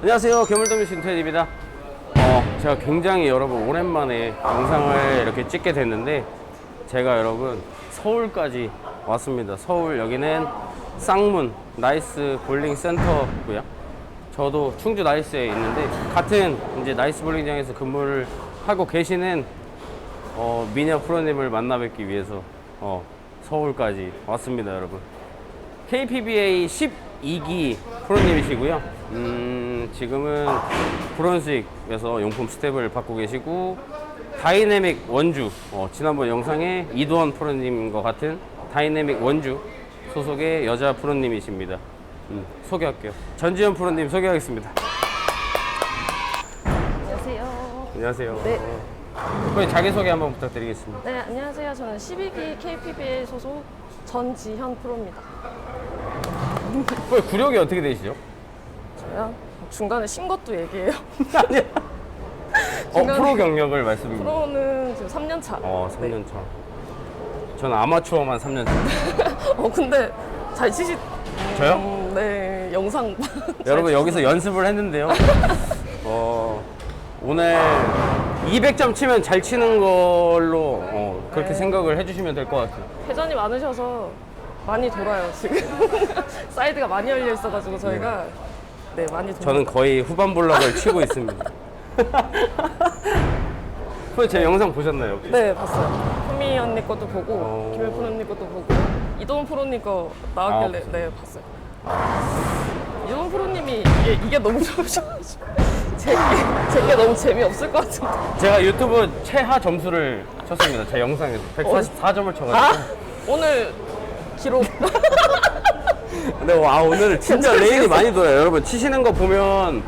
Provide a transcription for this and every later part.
안녕하세요. 괴물더미 신태입니다. 어, 제가 굉장히 여러분 오랜만에 영상을 이렇게 찍게 됐는데 제가 여러분 서울까지 왔습니다. 서울 여기는 쌍문 나이스 볼링 센터고요. 저도 충주 나이스에 있는데 같은 이제 나이스 볼링장에서 근무를 하고 계시는 어, 미녀 프로님을 만나 뵙기 위해서 어, 서울까지 왔습니다, 여러분. KPBA 12기 프로님이시고요. 음, 지금은 브론스익에서 용품 스텝을 받고 계시고 다이내믹 원주 어, 지난번 영상에 이도원 프로님과 같은 다이내믹 원주 소속의 여자 프로님이십니다. 음, 소개할게요. 전지현 프로님 소개하겠습니다. 안녕하세요. 안녕하세요. 네. 프로님 자기소개 한번 부탁드리겠습니다. 네, 안녕하세요. 저는 12기 KPBA 소속 전지현 프로입니다. 프로님 구력이 어떻게 되시죠? 저요? 중간에 신 것도 얘기해요. 아니요. 어, 중간에- 프로 경력을 말씀입니다. 프로는 지금 3년 차. 어, 3년 차. 저는 아마추어만 3년 차. 어, 근데 잘 치시. 저요? 음, 네, 영상. 여러분 여기서 연습을 했는데요. 어, 오늘 200점 치면 잘 치는 걸로 어, 그렇게 네. 생각을 해주시면 될 것 같아요. 회전이 많으셔서 많이 돌아요, 지금. 사이드가 많이 열려 있어가지고 저희가. 네, 많이 돌아요. 저는 거의 후반 블럭을 치고 있습니다. 혹시 제 영상 보셨나요? 혹시? 네, 봤어요. 후미 언니 것도 보고, 어. 김일 프로님 것도 보고, 이동훈 프로님 거 나왔길래, 아, 네, 봤어요. 이동훈 프로님이 이게, 이게 너무 좋으셔가지고, 제게, 제게 너무 재미없을 것 같은데. 제가 유튜브 최하 점수를 쳤습니다. 제 영상에서 144점을 쳐가지고. 아! 오늘 기록. 근데 와 오늘 진짜 레인이 많이 돌아요. 여러분 치시는 거 보면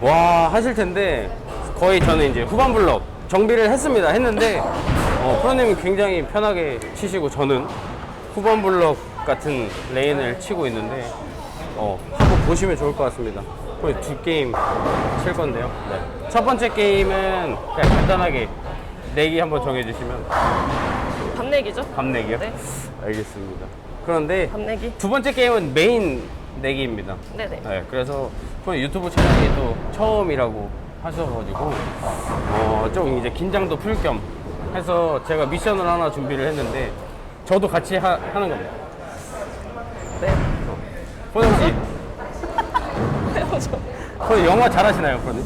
와 하실 텐데 거의 저는 이제 후반 블럭 정비를 했습니다. 했는데 어, 프로님이 굉장히 편하게 치시고 저는 후반 블럭 같은 레인을 치고 있는데 어, 한번 보시면 좋을 것 같습니다. 거의 두 게임 칠 건데요. 네. 첫 번째 게임은 그냥 간단하게 내기 한번 정해주시면 밤내기죠? 밤 내기요? 네. 알겠습니다. 그런데 밤내기. 두 번째 게임은 메인 내기입니다. 네네. 네, 그래서 또 유튜브 촬영이 또 처음이라고 하셔가지고 어, 좀 이제 긴장도 풀 겸 해서 제가 미션을 하나 준비를 했는데 저도 같이 하, 는 겁니다. 네. 포영 씨, 헤어져. 그 영화 잘하시나요, 프로님?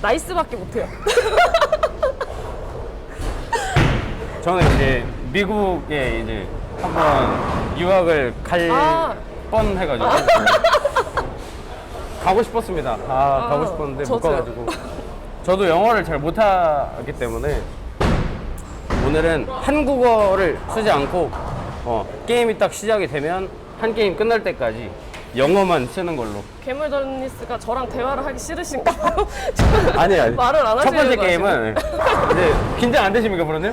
나이스밖에 못해요. 저는 이제 미국에 이제 한번 유학을 갈 아. 뻔해가지고 네. 가고 싶었습니다. 아, 아, 가고 싶었는데 못 저도요. 가가지고 저도 영어를 잘 못하기 때문에 오늘은 한국어를 쓰지 않고 어, 게임이 딱 시작이 되면 한 게임 끝날 때까지 영어만 쓰는 걸로. 괴물 더니스가 저랑 대화를 하기 싫으신가 봐요. 아니 아니. 말을 안첫 번째 게임은 이제 긴장 안 되십니까, 프로님?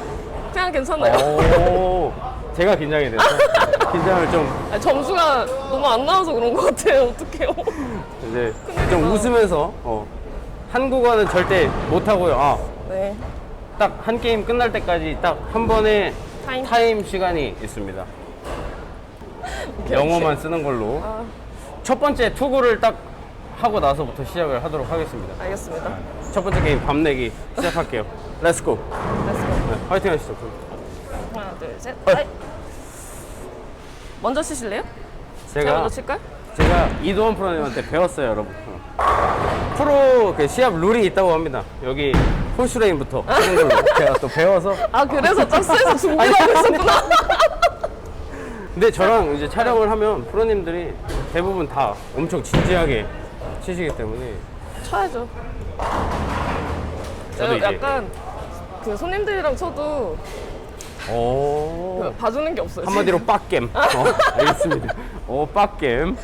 그냥 괜찮아요. 오, 제가 긴장이 돼서 긴장을 좀 아니, 점수가 너무 안 나와서 그런 것 같아요. 어떡해요. 이제 좀 웃으면서 어, 한국어는 절대 못 하고요. 아, 네. 딱 한 게임 끝날 때까지 딱 한 번의 타임. 타임 시간이 있습니다. 영어만. 쓰는 걸로 아, 첫 번째 투구를 딱 하고 나서부터 시작을 하도록 하겠습니다. 알겠습니다. 첫 번째 게임 밤 내기 시작할게요. 렛츠고. 화이팅 하시죠. 하나, 둘, 셋. 아이. 먼저 치실래요? 제가 제가 먼저 칠까요? 제가 이도원 프로님한테 배웠어요, 여러분. 어. 프로 그 시합 룰이 있다고 합니다. 여기 홀슈레인부터 하는 걸로 제가 또 배워서 아, 그래서 짝수에서 준비를 하고 있었구나. 근데 저랑 이제 촬영을 하면 프로님들이 대부분 다 엄청 진지하게 치시기 때문에 쳐야죠. 저도 저 이제 약간 그 손님들이랑 쳐도 오그 봐주는 게 없어요. 한마디로 빡겜 어, 알겠습니다 오 빡겜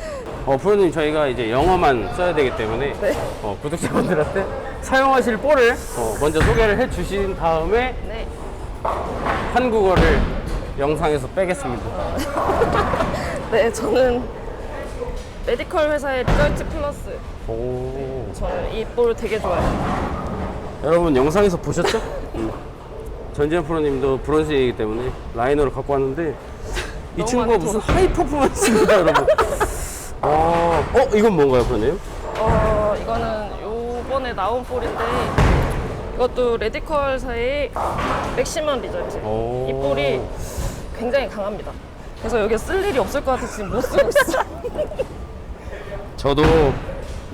어 프로님 저희가 이제 영어만 써야 되기 때문에 네. 어, 구독자분들한테 사용하실 볼을 어, 먼저 소개를 해 주신 다음에 네. 한국어를 영상에서 빼겠습니다 네, 저는 메디컬 회사의 리절트 플러스. 오 저는 이볼 되게 좋아해요. 여러분 영상에서 보셨죠? 음. 전지현 프로님도 브론즈이기 때문에 라이너를 갖고 왔는데 이 친구가 무슨 하이 퍼포먼스입니다 여러분 어, 어 이건 뭔가요 프로님? 어, 이거는 요번에 나온 볼인데 이것도 레디컬사의 맥시멈 리저트. 오. 이 볼이 굉장히 강합니다. 그래서 여기 쓸 일이 없을 것 같아서 지금 못 쓰고 있어. 저도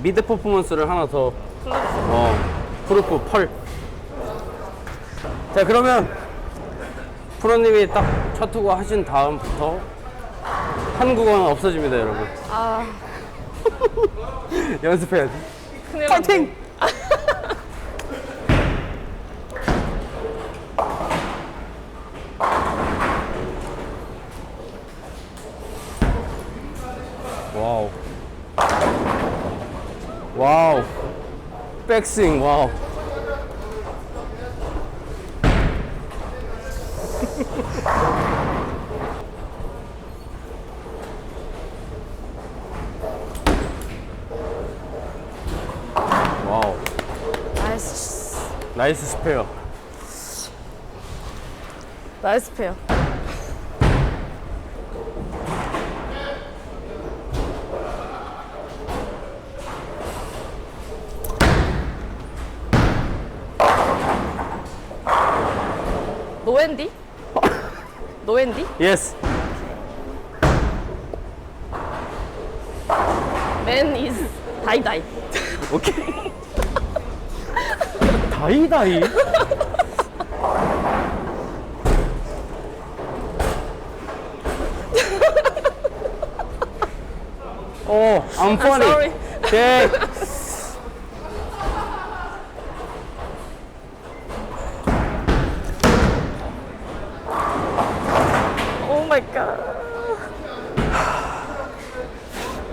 미드 퍼포먼스를 하나 더 어, 프루프 펄. 자, 그러면 프로님이 딱첫 투구 하신 다음부터 한국어는 없어집니다, 여러분. 아, 연습해야지. 큰일 파이팅! 났네. 와우. 와우. 백스윙, 와우. 와우. 나이스. 나이스 스페어. 나이스 페어. 노앤디? 노앤디? 예스. 맨 이즈 다이다이. 오케이. 다이다이? 오, I'm funny. sorry. 오케이. 오 마이 갓.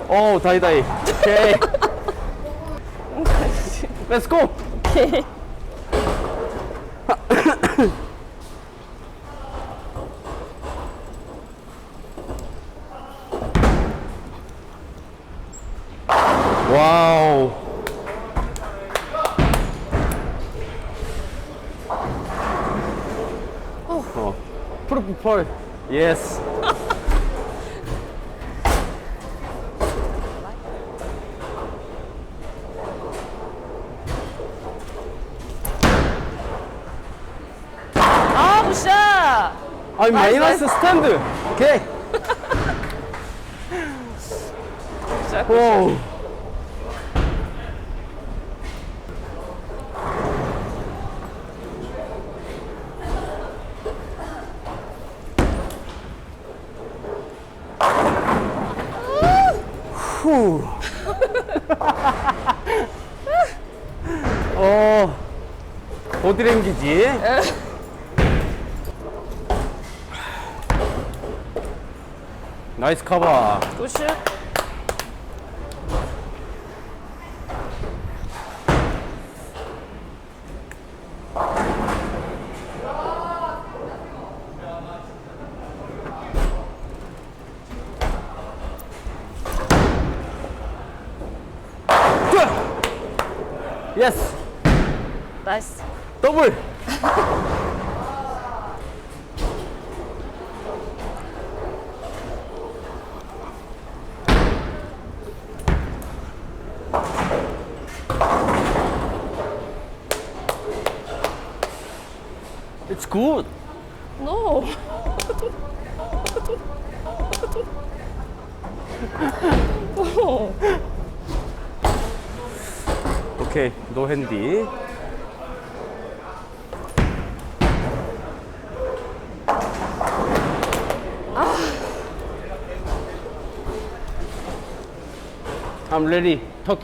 오, 다이 다이. 오케이. Let's go. 오케이. 와우. 어, 프로프 펄. 예스. 아, 굿샷! 아니 마이너스 스탠드. 오케이. 오. 후. 어. 보드랭기지? 나이스 커버. 굿샷. 예스. 나이스. 더블. It's good. No. no. 오케이, 노 핸디. I'm ready, 터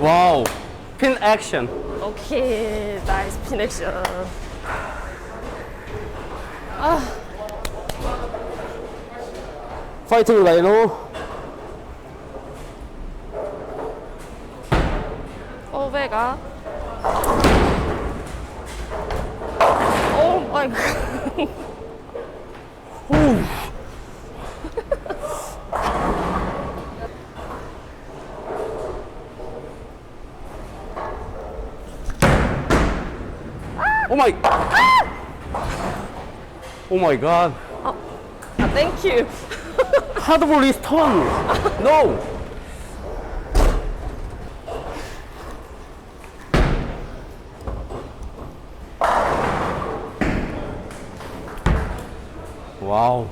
와우. 핀 액션. 오케이. 나이스 핀 액션. 아. 파이팅 라이노. 오베가. 오 마이. 오 마이 갓. 아, 땡큐. 하드볼 리스 턴. 노. 와우.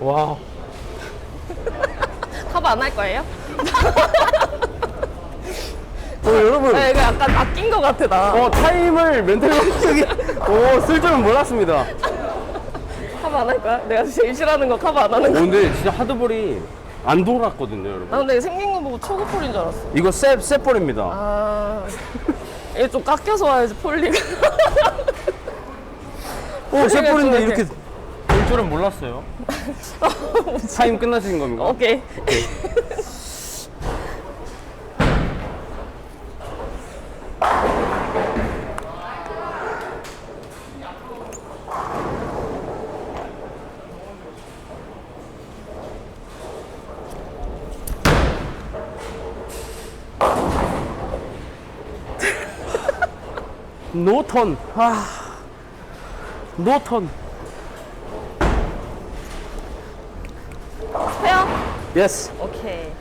와우. 커버 안 할 거예요? 어, 여러분. 네, 이거 약간 아낀 것 같아, 나. 어, 타임을 멘탈 감독이 오, 쓸 줄은 몰랐습니다. 커버 안 할 거야? 내가 제일 싫어하는 거 커버 안 하는 오, 거. 근데 진짜 하드볼이 안 돌았거든요, 여러분. 나 근데 생긴 거 보고 초급볼인 줄 알았어. 이거 셋, 셋볼입니다. 아. 이게 좀 깎여서 와야지, 폴리가. 오, 셋볼인데 좀 이렇게 될 줄은 몰랐어요. 타임 끝나신 겁니까? 오케이. 노턴. 아. 노턴. 페어? 예스. 오케이.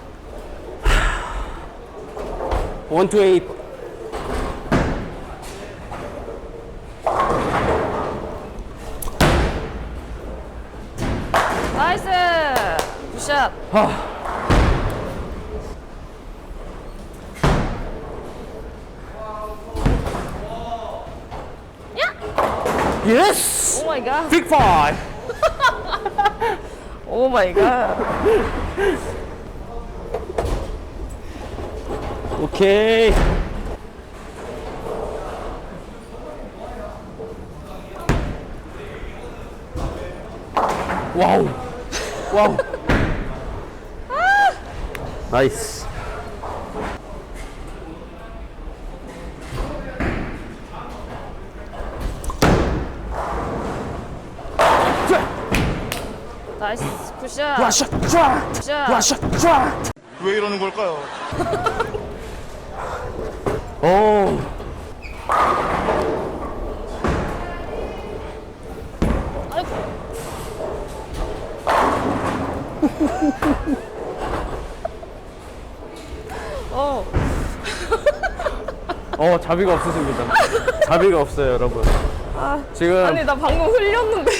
원투 에잇. 나이스! 굿샷. 아. 예스. 오 마이 갓. 빅 파이. 오 마이 갓. 오케이. 와우. 와우. 나이스. 굿샷. 와샷 쫙. 왜 이러는 걸까요? 오. 어. 어 자비가 없으십니다. 자비가 없어요, 여러분. 지금 아니 나 방금 흘렸는데.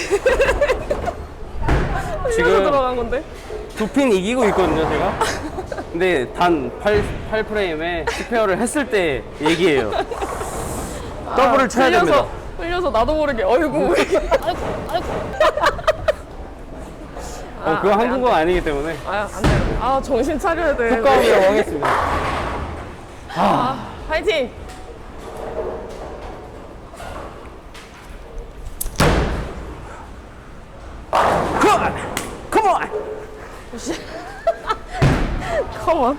지금- 들어간 건데. 두 핀 이기고 있거든요, 제가. 근데 단 8, 8프레임에 스페어를 했을 때 얘기해요. 더블을 쳐야 됩니다. 흘려서 나도 모르게 어이구. 왜 이렇게- 아이고 아이고. 어, 그거 한국어가 아니기 때문에 아, 안 돼. 아, 정신 차려야 돼. 효과음이라고 하겠습니다. 아, 파이팅! 컴온! 컴온! 컴온.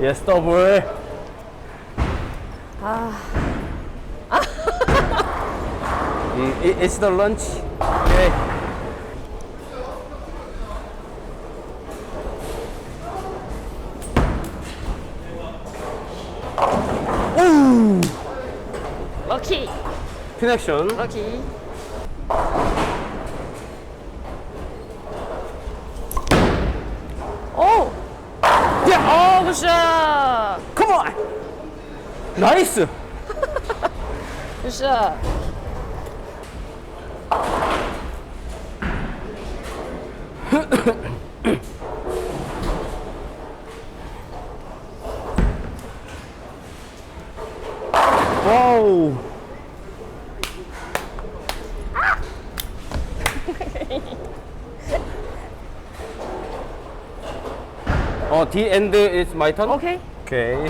예스 더블. 음, it- it's the lunch. Okay. 럭키. 피넥션. 럭키. 나이스! 굿샷. 와우. 어, the end is my turn? 오케이. 오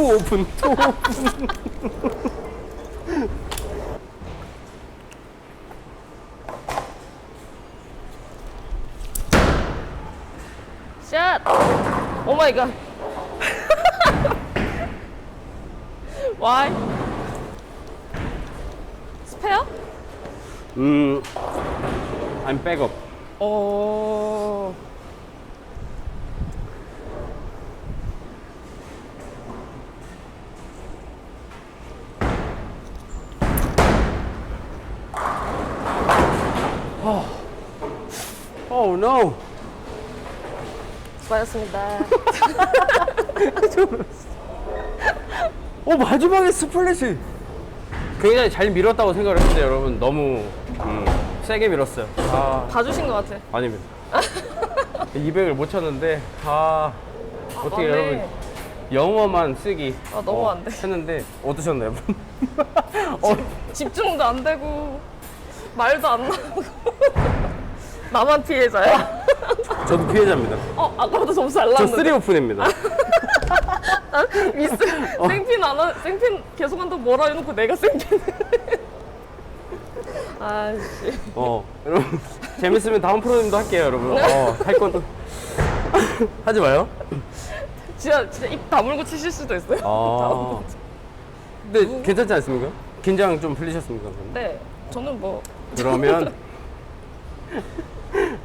오픈 투 오픈 샷! 오 마이 갓. 와이? 스페어? 음 I'm 백업 오. Oh no 수고하셨습니다. 어 마지막에 스플릿이 굉장히 잘 밀었다고 생각을 했는데 여러분 너무 음, 세게 밀었어요 아 봐주신 것 같아. 아닙니다 200을 못 쳤는데 아 어떻게 맞네. 여러분 영어만 쓰기 아, 너무 안 돼. 했는데 어떠셨나요? 어, 집중도 안 되고, 말도 안 나오고. 나만 피해자야? 저도 피해자입니다. 어, 아까보다 점수 잘 저. 쓰리 오픈입니다. 미스 생핀 안 하, 생핀 계속 한다고 뭐라 해놓고 내가 생핀. 아씨. 어 여러분 재밌으면 다음 프로님도 할게요 여러분. 어, 할 것도. 하지 마요. 진짜 진짜 입 다물고 치실 수도 있어요. 아. 근데 괜찮지 않습니까? 긴장 좀 풀리셨습니까? 그럼? 네 저는 뭐. 그러면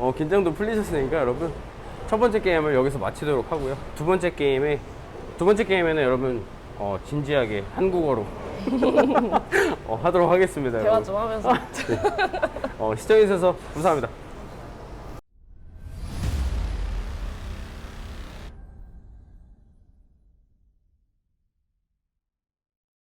어, 긴장도 풀리셨으니까 여러분 첫 번째 게임을 여기서 마치도록 하고요. 두 번째 게임에 두 번째 게임에는 여러분 어, 진지하게 한국어로 어, 하도록 하겠습니다. 대화 여러분. 좀 하면서 어, 시청해 주셔서 감사합니다.